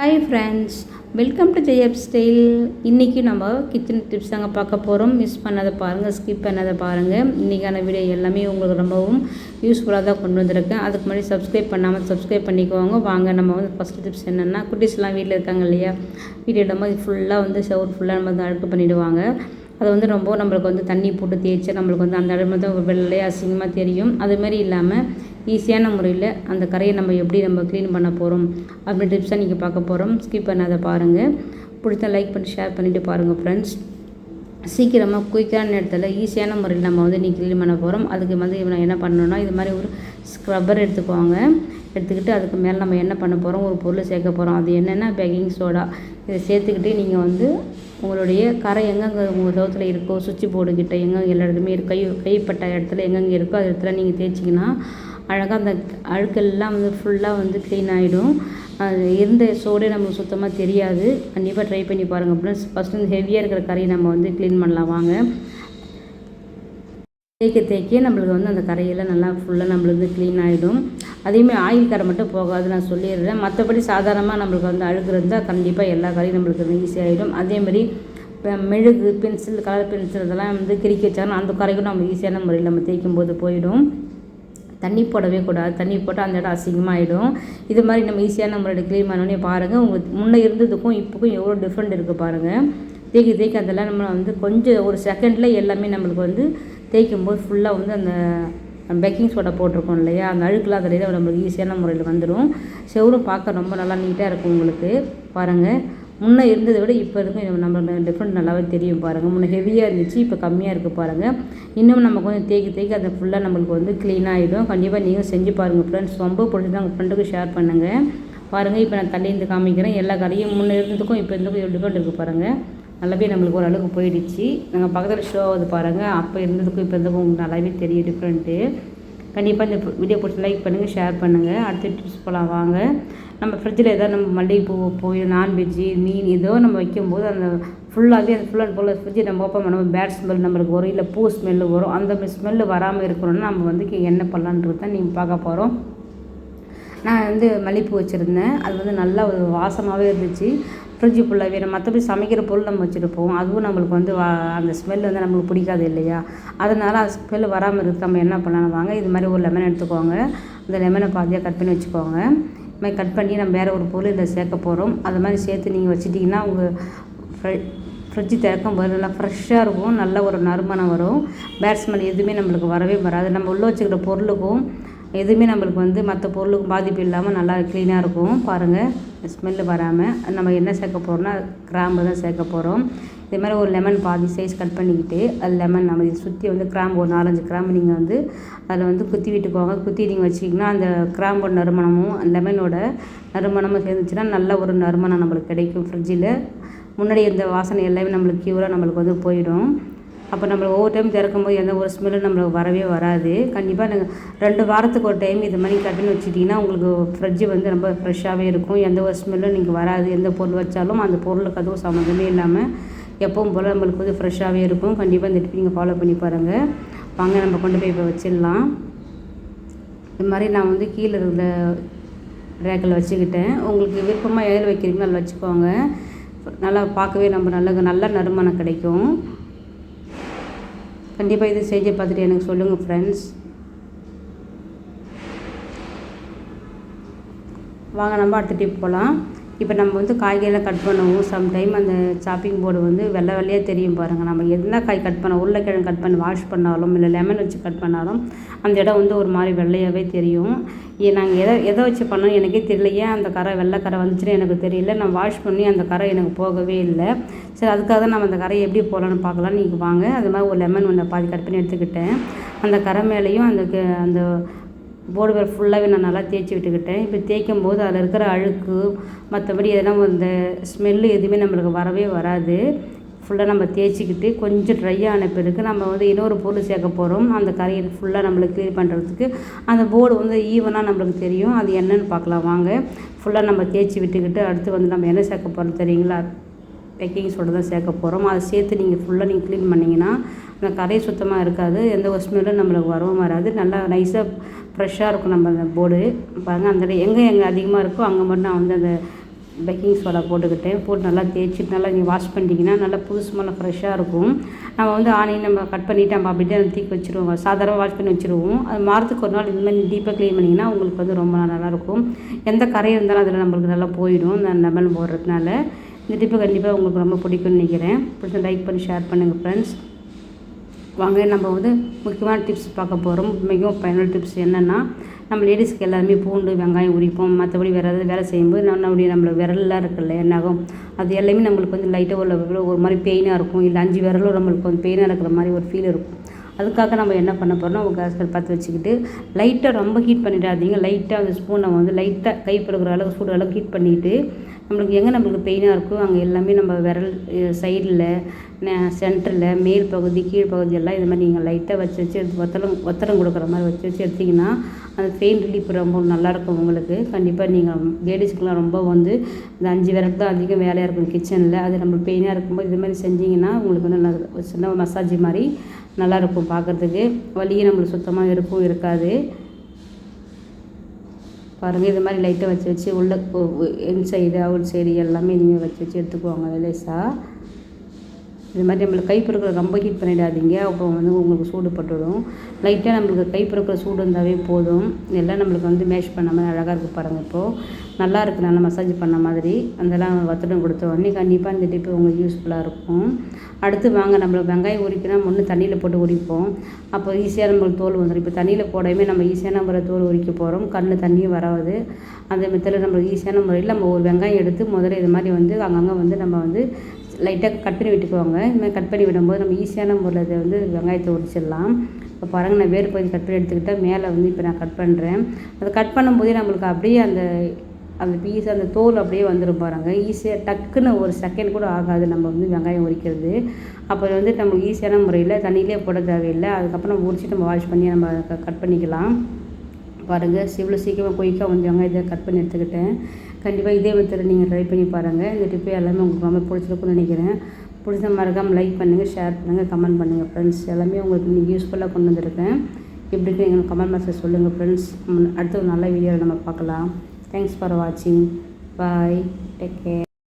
Hi friends welcome to Jaya style இன்றைக்கி நம்ம kitchen tips தாங்க பார்க்க போகிறோம் மிஸ் பண்ணாத பாருங்கள் ஸ்கிப் பண்ணாத பாருங்கள் இன்றைக்கான வீடியோ எல்லாமே உங்களுக்கு ரொம்பவும் யூஸ்ஃபுல்லாக தான் கொண்டு வந்திருக்கேன் அதுக்கு முன்னாடி சப்ஸ்கிரைப் பண்ணாமல் சப்ஸ்கிரைப் பண்ணிக்கோங்க. வாங்க நம்ம வந்து ஃபஸ்ட்டு டிப்ஸ் என்னென்னா குட்டீஸ்லாம் வீட்டில் இருக்காங்க இல்லையா? வீட்டில் இடம்போது ஃபுல்லாக வந்து ஷவர் ஃபுல்லாக நம்ம வந்து அழுக்கு பண்ணிவிடுவாங்க அது வந்து ரொம்ப நம்மளுக்கு வந்து தண்ணி போட்டு தேய்ச்சி நம்மளுக்கு வந்து அந்த இடம் வந்து வெள்ளையே அசிங்கமாக தெரியும். அதுமாரி இல்லாமல் ஈஸியான முறையில் அந்த கரையை நம்ம எப்படி நம்ம க்ளீன் பண்ண போகிறோம் அப்படி டிப்ஸாக நீங்கள் பார்க்க போகிறோம் ஸ்கிப் பண்ணாத பாருங்கள் பிடிச்சா லைக் பண்ணி ஷேர் பண்ணிவிட்டு பாருங்கள் ஃப்ரெண்ட்ஸ் சீக்கிரமாக குயிக்கான நேரத்தில் ஈஸியான முறையில் நம்ம வந்து நீ க்ளீன் பண்ண போகிறோம் அதுக்கு வந்து இவனை என்ன பண்ணணும்னா இது மாதிரி ஒரு ஸ்க்ரப்பர் எடுத்துக்குவாங்க. எடுத்துக்கிட்டு அதுக்கு மேலே நம்ம என்ன பண்ண போகிறோம் ஒரு பொருள் சேர்க்க போகிறோம் அது என்னென்னா பேக்கிங் சோடா இதை சேர்த்துக்கிட்டு நீங்கள் வந்து உங்களுடைய கரை எங்கெங்கே உங்கள் சவுத்தில் இருக்கோ சுவிட்ச் போர்டுக்கிட்ட எங்கெங்கே எல்லா இடத்துலையுமே கை கைப்பட்ட இடத்துல எங்கெங்கே இருக்கோ அது இடத்துல நீங்கள் தேய்ச்சிங்கன்னா அழகாக அந்த அழுக்கெல்லாம் வந்து ஃபுல்லாக வந்து க்ளீன் ஆகிடும் அது இருந்த சோடே நமக்கு சுத்தமாக தெரியாது. கண்டிப்பாக ட்ரை பண்ணி பாருங்கள் அப்படின்னா ஃபஸ்ட்டு வந்து ஹெவியாக இருக்கிற கறியை நம்ம வந்து க்ளீன் பண்ணலாம். வாங்க. தேய்க்க தேய்க்க நம்மளுக்கு வந்து அந்த கரையெல்லாம் நல்லா ஃபுல்லாக நம்மளுக்கு வந்து க்ளீன் ஆகிடும் அதேமாதிரி ஆயில் கரை மட்டும் போகாது. நான் சொல்லிடுறேன். மற்றபடி சாதாரணமாக நம்மளுக்கு வந்து அழுக்கு இருந்தால் கண்டிப்பாக எல்லா கரையும் நம்மளுக்கு ஈஸியாகிடும் அதேமாதிரி இப்போ மெழுகு பென்சில் கலர் பென்சில் இதெல்லாம் வந்து கிறுக்கி வச்சாங்கன்னா அந்த கரைக்கும் நம்ம ஈஸியான முறையில் நம்ம தேய்க்கும் போது போயிடும். தண்ணி போடவே கூடாது. தண்ணி போட்டால் அந்த இடம் அசிங்கமாகிடும் இது மாதிரி நம்ம ஈஸியான முறையில் க்ளீன் பண்ணோடனே பாருங்கள் உங்களுக்கு முன்னே இருந்ததுக்கும் இப்போக்கும் எவ்வளோ டிஃப்ரெண்ட் இருக்குது பாருங்கள் தேய்க்க தேய்க்க அதெல்லாம் நம்ம வந்து கொஞ்சம் ஒரு செகண்டில் எல்லாமே நம்மளுக்கு வந்து தேய்க்கும் போது ஃபுல்லாக வந்து அந்த பேக்கிங் சோடா போட்டிருக்கோம் இல்லையா? அந்த அழுக்குலாம் அதில் நம்மளுக்கு ஈஸியான முறையில் வந்துடும் செவரும் பார்க்க ரொம்ப நல்லா நீட்டாக இருக்கும் உங்களுக்கு. பாருங்கள் முன்னே இருந்ததை விட இப்போ இருக்கும் நம்ம டிஃப்ரெண்ட் நல்லாவே தெரியும் பாருங்கள் முன்னே ஹெவியாக இருந்துச்சு இப்போ கம்மியாக இருக்குது பாருங்கள் இன்னும் நம்ம கொஞ்சம் தேக்கி தேக்கி அதை ஃபுல்லாக நம்மளுக்கு வந்து க்ளீன் ஆகிடும் கண்டிப்பாக நீங்களும் செஞ்சு பாருங்கள் ஃப்ரெண்ட்ஸ் ரொம்ப பிடிச்சது உங்கள் ஃப்ரெண்டுக்கு ஷேர் பண்ணுங்கள் பாருங்கள் இப்போ நான் தள்ளியிருந்து காமிக்கிறேன். எல்லா கடையும் முன்னே இருந்ததுக்கும் இப்போ இருந்ததுக்கும் டிஃப்ரெண்ட் இருக்குது பாருங்கள் நல்லாவே நம்மளுக்கு ஓரளவுக்கு போயிடுச்சு. நாங்கள் பக்கத்தில் ஷோ ஆகுது பாருங்கள் அப்போ இருந்ததுக்கும் இப்போ இருந்ததுக்கும் உங்களுக்கு நல்லாவே தெரியும் டிஃப்ரெண்ட்டு கண்டிப்பாக இந்த வீடியோ பிடிச்சி லைக் பண்ணுங்கள் ஷேர் பண்ணுங்கள் அடுத்த டிப்ஸ் போகலாம் வாங்க. நம்ம ஃப்ரிட்ஜில் எதாவது நம்ம மல்லிகைப்பூ போய் நான்வெஜ்ஜு மீன் ஏதோ நம்ம வைக்கும்போது அந்த ஃபுல்லாகவே அந்த ஃபுல் அண்ட் ஃபுல் ஃப்ரிட்ஜை நம்ம ஓப்பன் பண்ணும்போது பேட் ஸ்மெல் நம்மளுக்கு வரும் இல்லை பூ ஸ்மெல்லு வரும். அந்த ஸ்மெல்லு வராமல் இருக்கணும்னா நம்ம வந்து என்ன பண்ணலான்றது தான் நீங்கள் பார்க்க போகிறோம் நான் வந்து மல்லிகைப்பூ வச்சுருந்தேன். அது வந்து நல்லா ஒரு வாசமாகவே இருந்துச்சு. ஃப்ரிட்ஜு ஃபுல்லாகவே நம்ம மற்றபடி சமைக்கிற பொருள் நம்ம வச்சுட்டு போவோம் அதுவும் நம்மளுக்கு வந்து வா அந்த ஸ்மெல் வந்து நம்மளுக்கு பிடிக்காது இல்லையா? அதனால் அது ஸ்மெல் வராமல் இருக்கு நம்ம என்ன பண்ணலாம்? வாங்க இது மாதிரி ஒரு லெமன் எடுத்துக்கோங்க. அந்த லெமனை பாதியாக கட் பண்ணி வச்சுக்கோங்க. இது மாதிரி கட் பண்ணி நம்ம வேறு ஒரு பொருள் இதில் சேர்க்க போகிறோம் அது மாதிரி சேர்த்து நீங்கள் வச்சுட்டிங்கன்னா உங்கள் ஃப்ரெ ஃப்ரிட்ஜு திறக்கும் போது நல்லா ஃப்ரெஷ்ஷாக இருக்கும். நல்ல ஒரு நறுமணம் வரும். பேட் ஸ்மெல் எதுவுமே நம்மளுக்கு வரவே வராது. நம்ம உள்ளே வச்சுக்கிற பொருளுக்கும் எதுவுமே நம்மளுக்கு வந்து மற்ற பொருளுக்கும் பாதிப்பு இல்லாமல் நல்லா க்ளீனாக இருக்கும். பாருங்கள் ஸ்மெல்லு வராமல் நம்ம என்ன சேர்க்க போகிறோம்னா கிராம்பு தான் சேர்க்க போகிறோம் இதே மாதிரி ஒரு லெமன் பாதி சைஸ் கட் பண்ணிக்கிட்டு அது லெமன் நம்ம இதை சுற்றி வந்து கிராம்பு ஒரு நாலஞ்சு கிராம்பு நீங்கள் வந்து அதில் வந்து குத்தி விட்டுக்கோங்க. குத்தி நீங்கள் வச்சிங்கன்னா அந்த கிராம்போட நறுமணமும் லெமனோட நறுமணமும் சேர்ந்துச்சுன்னா நல்ல ஒரு நறுமணம் நம்மளுக்கு கிடைக்கும் ஃப்ரிட்ஜில் முன்னாடி இந்த வாசனை எல்லாமே நம்மளுக்கு க்யூராக நம்மளுக்கு வந்து போயிடும். அப்போ நம்ம ஒவ்வொரு டைம் திறக்கும்போது எந்த ஒரு ஸ்மெல்லும் நம்மளுக்கு வரவே வராது. கண்டிப்பாக நீங்கள் ரெண்டு வாரத்துக்கு ஒரு டைம் இது மாதிரி கட்டின்னு வச்சுட்டிங்கன்னா உங்களுக்கு ஃப்ரிட்ஜு வந்து ரொம்ப ஃப்ரெஷ்ஷாகவே இருக்கும். எந்த ஒரு ஸ்மெல்லும் நீங்கள் வராது. எந்த பொருள் வச்சாலும் அந்த பொருளுக்கு அதுவும் சம்மந்தமே இல்லாமல் எப்பவும் போல் நம்மளுக்கு வந்து ஃப்ரெஷ்ஷாகவே இருக்கும். கண்டிப்பாக இந்த டிப் நீங்கள் ஃபாலோ பண்ணி பாருங்கள் வாங்க நம்ம கொண்டு போய் இப்போ வச்சிடலாம். இது மாதிரி நான் வந்து கீழே இருக்கிற ரேக்கில் வச்சுக்கிட்டேன். உங்களுக்கு விருப்பமாக எதில் வைக்கிறீங்களோ அதில் வச்சுக்கோங்க. நல்லா பார்க்கவே நம்ம நல்ல நல்ல நறுமணம் கிடைக்கும். கண்டிப்பாக இது செஞ்சு பார்த்துட்டு எனக்கு சொல்லுங்கள் ஃப்ரெண்ட்ஸ் வாங்க நம்ம அடுத்த டிப் போகலாம் இப்போ நம்ம வந்து காய்கறியெல்லாம் கட் பண்ணுவோம். சம்டைம் அந்த சாப்பிங் போர்டு வந்து வெள்ளை வெள்ளையாக தெரியும் பாருங்கள் நம்ம என்ன காய் கட் பண்ண உருளைக்கிழங்கு கட் பண்ணி வாஷ் பண்ணாலும் இல்லை லெமன் வச்சு கட் பண்ணாலும் அந்த இடம் வந்து ஒரு மாதிரி வெள்ளையாகவே தெரியும். ஏ நாங்கள் எதை எதை வச்சு பண்ணோம் எனக்கே தெரியல. ஏன் அந்த கரை வெள்ளை கரை வந்துச்சுன்னு எனக்கு தெரியல. நான் வாஷ் பண்ணி அந்த கரை எனக்கு போகவே இல்லை. சரி அதுக்காக தான் நம்ம அந்த கரையை எப்படி போகலான்னு பார்க்கலாம் நீங்கள் வாங்க. அது மாதிரி ஒரு லெமன் ஒன்று பாதி கட் பண்ணி எடுத்துக்கிட்டேன். அந்த கரை மேலேயும் அந்த அந்த போர்டு வேறு ஃபுல்லாகவே நான் நல்லா தேய்ச்சி விட்டுக்கிட்டேன். இப்போ தேய்க்கும் போது அதில் இருக்கிற அழுக்கு மற்றபடி எதனா இந்த ஸ்மெல்லு எதுவுமே நம்மளுக்கு வரவே வராது. ஃபுல்லாக நம்ம தேய்ச்சிக்கிட்டு கொஞ்சம் ட்ரை ஆன பிறகு நம்ம வந்து இன்னொரு பொருள் சேர்க்க போகிறோம் அந்த கரையை ஃபுல்லாக நம்மளுக்கு க்ளீன் பண்ணுறதுக்கு அந்த போர்டு வந்து ஈவனாக நம்மளுக்கு தெரியும். அது என்னென்னு பார்க்கலாம். வாங்க. ஃபுல்லாக நம்ம தேய்ச்சி விட்டுக்கிட்டு அடுத்து வந்து நம்ம என்ன சேர்க்க போகிறோம் தெரியுங்களா? பேக்கிங் சோடா தான் சேர்க்க போகிறோம் அதை சேர்த்து நீங்கள் ஃபுல்லாக நீங்கள் க்ளீன் பண்ணிங்கன்னா அந்த கரை சுத்தமாக இருக்காது. எந்த ஒரு ஸ்மெல்லும் நம்மளுக்கு வரவும் வராது. நல்லா நைஸாக ஃப்ரெஷ்ஷாக இருக்கும் நம்ம அந்த போர்டு பாருங்கள் அந்த எங்கே எங்கே அதிகமாக இருக்கோ அங்கே மட்டும் நான் வந்து அந்த பேக்கிங் சோடா போட்டுக்கிட்டேன். போட்டு நல்லா தேய்ச்சிட்டு நல்லா நீங்கள் வாஷ் பண்ணிட்டீங்கன்னா நல்லா புதுசு மேலே ஃப்ரெஷ்ஷாக இருக்கும். நம்ம வந்து ஆனியன் நம்ம கட் பண்ணிவிட்டு நம்ம அப்படியே தூக்கி வச்சுருவோம். சாதாரணமாக வாஷ் பண்ணி வச்சுருவோம். அது மாதத்துக்கு ஒரு நாள் இந்த மாதிரி டீப்பாக க்ளீன் பண்ணிங்கன்னா உங்களுக்கு வந்து ரொம்ப நல்லாயிருக்கும் எந்த கரை இருந்தாலும் அதில் நம்மளுக்கு நல்லா போயிடும். இந்த லெமன் போடுறதுனால. இந்த டிப்பு கண்டிப்பாக உங்களுக்கு ரொம்ப பிடிக்கும்னு நினைக்கிறேன். பிடிச்ச லைக் பண்ணி ஷேர் பண்ணுங்கள் ஃப்ரெண்ட்ஸ் வாங்க நம்ம வந்து முக்கியமான டிப்ஸ் பார்க்க போகிறோம் மிகவும் பயனுள்ள டிப்ஸ் என்னென்னா நம்ம லேடிஸ்க்கு எல்லாருமே பூண்டு வெங்காயம் உரிப்போம். மற்றபடி வேறு ஏதாவது வேலை செய்யும்போது நம்மளுடைய நம்மள விரல்லாம் இருக்குல்ல என்னாகும் அது எல்லாமே நம்மளுக்கு வந்து லைட்டாக உள்ள ஒரு மாதிரி பெயினாக இருக்கும். இல்லை அஞ்சு விரலும் நம்மளுக்கு வந்து பெயினாக இருக்கிற மாதிரி ஒரு ஃபீல் இருக்கும். அதுக்காக நம்ம என்ன பண்ண போகிறோம்னா ஒரு கேஸ் பற்ற வச்சுக்கிட்டு லைட்டாக ரொம்ப ஹீட் பண்ணிடாதீங்க. லைட்டாக அந்த ஸ்பூனை வந்து லைட்டாக கை படுக்கிற அளவுக்கு சூடு அளவுக்கு ஹீட் பண்ணிவிட்டு நம்மளுக்கு எங்கே நம்மளுக்கு பெயினாக இருக்கோ அங்கே எல்லாமே நம்ம விரல் சைடில் சென்டரில் மேல் பகுதி கீழ் பகுதி எல்லாம் இது மாதிரி நீங்கள் லைட்டாக வச்சு வச்சு எடுத்து ஒத்தடம் ஒத்தடம் கொடுக்குற மாதிரி வச்சு வச்சு எடுத்திங்கன்னா அந்த பெயின் ரிலீஃப் ரொம்ப நல்லாயிருக்கும் உங்களுக்கு. கண்டிப்பாக நீங்கள் லேடிஸ்க்குலாம் ரொம்ப வந்து இந்த அஞ்சு விரல் தான் அதிகம் வேலையாக இருக்கும் கிச்சனில் அது நம்ம பெயினாக இருக்கும்போது இது மாதிரி செஞ்சிங்கன்னா உங்களுக்கு வந்து சின்ன மசாஜ் மாதிரி நல்லா இருக்கும் பார்க்குறதுக்கு. வலியும் நம்மளுக்கு சுத்தமாக இருக்கும் இருக்காது. பாருங்கள் இது மாதிரி லைட்டை வச்சு வச்சு உள்ள இன் சைடு அவுட் சைடு எல்லாமே நீங்கள் வச்சு வச்சு எடுத்துக்குவாங்க லேசாக இது மாதிரி நம்மளுக்கு கை ரொம்ப ஹீட் பண்ணிடாதீங்க. அப்புறம் வந்து உங்களுக்கு சூடு பட்டுவிடும் லைட்டாக நம்மளுக்கு கை சூடு இருந்தாவே போதும். எல்லாம் நம்மளுக்கு வந்து மேஷ் பண்ண மாதிரி அழகாக இருக்குது பாருங்கள் இப்போது நல்லா இருக்குது நல்லா மசாஜ் பண்ண மாதிரி. அதெல்லாம் வத்தடம் கொடுத்தோடனே கண்டிப்பாக இந்த டிப்பு உங்களுக்கு யூஸ்ஃபுல்லாக இருக்கும். அடுத்து வாங்க. நம்மளுக்கு வெங்காயம் உரிக்கணும் முன்னே தண்ணியில் போட்டு உரிப்போம். அப்போ ஈஸியாக நம்மளுக்கு தோல் வந்துடும் இப்போ தண்ணியில் போடையுமே நம்ம ஈஸியான முறையில் தோல் உரிக்க போகிறோம் கண்ணில் தண்ணியும் வராது. அந்த மெத்தில் நம்மளுக்கு ஈஸியான முறையில் நம்ம ஒரு வெங்காயம் எடுத்து முதல்ல இது மாதிரி வந்து அங்கங்கே வந்து நம்ம வந்து லைட்டாக கட் பண்ணி விட்டுக்குவாங்க. இந்த மாதிரி கட் பண்ணி விடும்போது நம்ம ஈஸியான முறையில் இதை வந்து வெங்காயத்தை உரிச்சிடலாம் இப்போ பாருங்கள் நான் வேறு பகுதி கட் பண்ணி எடுத்துக்கிட்டால் மேலே வந்து இப்போ நான் கட் பண்ணுறேன் அதை கட் பண்ணும்போதே நம்மளுக்கு அப்படியே அந்த அந்த பீஸ் அந்த தோல் அப்படியே வந்துடும் பாருங்கள் ஈஸியாக டக்குன்னு ஒரு செகண்ட் கூட ஆகாது நம்ம வந்து வெங்காயம் உரிக்கிறது. அப்போ வந்து நம்மளுக்கு ஈஸியான முறையில் தண்ணியிலே போட தேவையில்லை. அதுக்கப்புறம் நம்ம உரிச்சு நம்ம வாஷ் பண்ணி நம்ம கட் பண்ணிக்கலாம். பாருங்கள் இவ்வளோ சீக்கிரமாக குயிக்காக வந்து வெங்காயத்தை கட் பண்ணி எடுத்துக்கிட்டேன். கண்டிப்பாக இதே மெத்தட் நீங்கள் ட்ரை பண்ணி பாருங்கள் இந்த டிப்பு எல்லாமே உங்களுக்கு ரொம்ப பிடிச்சிருக்குன்னு நினைக்கிறேன். பிடிச்ச மறக்காமல் லைக் பண்ணுங்கள் ஷேர் பண்ணுங்கள் கமெண்ட் பண்ணுங்கள் ஃப்ரெண்ட்ஸ் எல்லாமே உங்களுக்கு நீங்கள் யூஸ்ஃபுல்லாக கொண்டு வந்திருக்கேன். எப்படி இருக்கு எங்களுக்கு கமெண்ட் மெசேஜ் சொல்லுங்கள் ஃப்ரெண்ட்ஸ் அடுத்த ஒரு நல்ல வீடியோவில் நம்ம பார்க்கலாம். தேங்க்ஸ் ஃபார் வாட்சிங் பாய் டேக் கேர்